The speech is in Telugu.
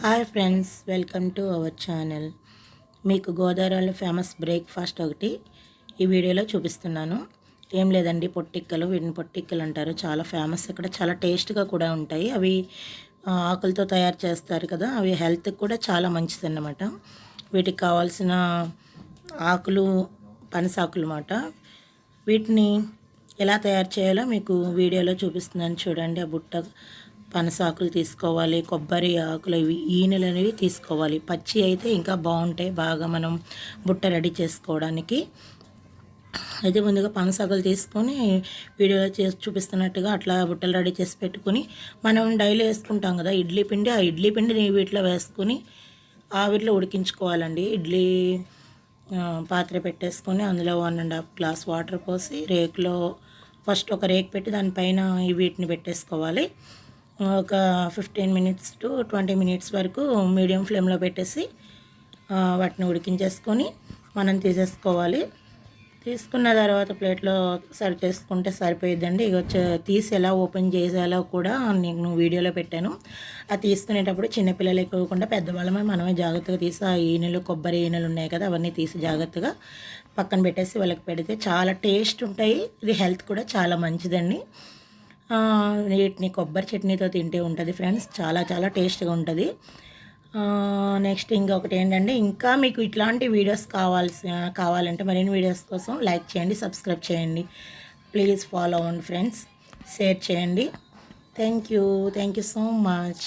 Hi friends welcome to our channel. మీకు గోదావరిలో ఫేమస్ బ్రేక్ఫాస్ట్ ఒకటి ఈ వీడియోలో చూపిస్తున్నాను. ఏం లేదండి పొట్టిక్కలు వీటిని పొట్టిక్కలు అంటారు. చాలా ఫేమస్ ఇక్కడ చాలా టేస్ట్గా కూడా ఉంటాయి. అవి ఆకులతో తయారు చేస్తారు కదా అవి హెల్త్కి కూడా చాలా మంచిది అన్నమాట వీటికి కావాల్సిన ఆకులు పనసాకులు అన్నమాట. వీటిని ఎలా తయారు చేయాలో మీకు వీడియోలో చూపిస్తున్నాను. చూడండి ఆ బుట్ట పనసాకులు తీసుకోవాలి కొబ్బరి ఆకులు ఇవి ఈనెలు అనేవి తీసుకోవాలి. పచ్చి అయితే ఇంకా బాగుంటాయి. బాగా మనం బుట్ట రెడీ చేసుకోవడానికి. అయితే ముందుగా పనసాకులు తీసుకొని వీడియోలో చేసి చూపిస్తున్నట్టుగా అట్లా బుట్టలు రెడీ చేసి పెట్టుకుని మనం డైలీ వేసుకుంటాం కదా ఇడ్లీ పిండి ఆ ఇడ్లీ పిండిని వీటిలో వేసుకుని ఆవిరిలో ఉడికించుకోవాలండి. ఇడ్లీ పాత్ర పెట్టేసుకొని అందులో one and half glass water పోసి రేకులో ఫస్ట్ ఒక రేక్ పెట్టి దానిపైన ఈ వీటిని పెట్టేసుకోవాలి. ఒక fifteen minutes to twenty minutes వరకు మీడియం ఫ్లేమ్లో పెట్టేసి వాటిని ఉడికించేసుకొని మనం తీసేసుకోవాలి. తీసుకున్న తర్వాత ప్లేట్లో సర్వ్ చేసుకుంటే సరిపోయిద్దండి. ఇక తీసి ఎలా ఓపెన్ చేసేలా కూడా నేను వీడియోలో పెట్టాను. అది తీసుకునేటప్పుడు చిన్నపిల్లలు ఎక్కువకుండా పెద్దవాళ్ళమే మనమే జాగ్రత్తగా తీసి ఆ ఈనెలు కొబ్బరి ఈనెలు ఉన్నాయి కదా అవన్నీ తీసి జాగ్రత్తగా పక్కన పెట్టేసి వాళ్ళకి పెడితే చాలా టేస్ట్ ఉంటాయి. ఇది హెల్త్ కూడా చాలా మంచిదండి. వీటిని కొబ్బరి చట్నీతో తింటే ఉంటుంది ఫ్రెండ్స్ చాలా చాలా టేస్ట్గా ఉంటుంది. నెక్స్ట్ ఇంకొకటి ఏంటంటే ఇంకా మీకు ఇట్లాంటి వీడియోస్ కావాల్సి కావాలంటే మరిన్ని వీడియోస్ కోసం లైక్ చేయండి సబ్స్క్రైబ్ చేయండి. ప్లీజ్ ఫాలో అవ్వండి ఫ్రెండ్స్ షేర్ చేయండి. Thank you thank you so much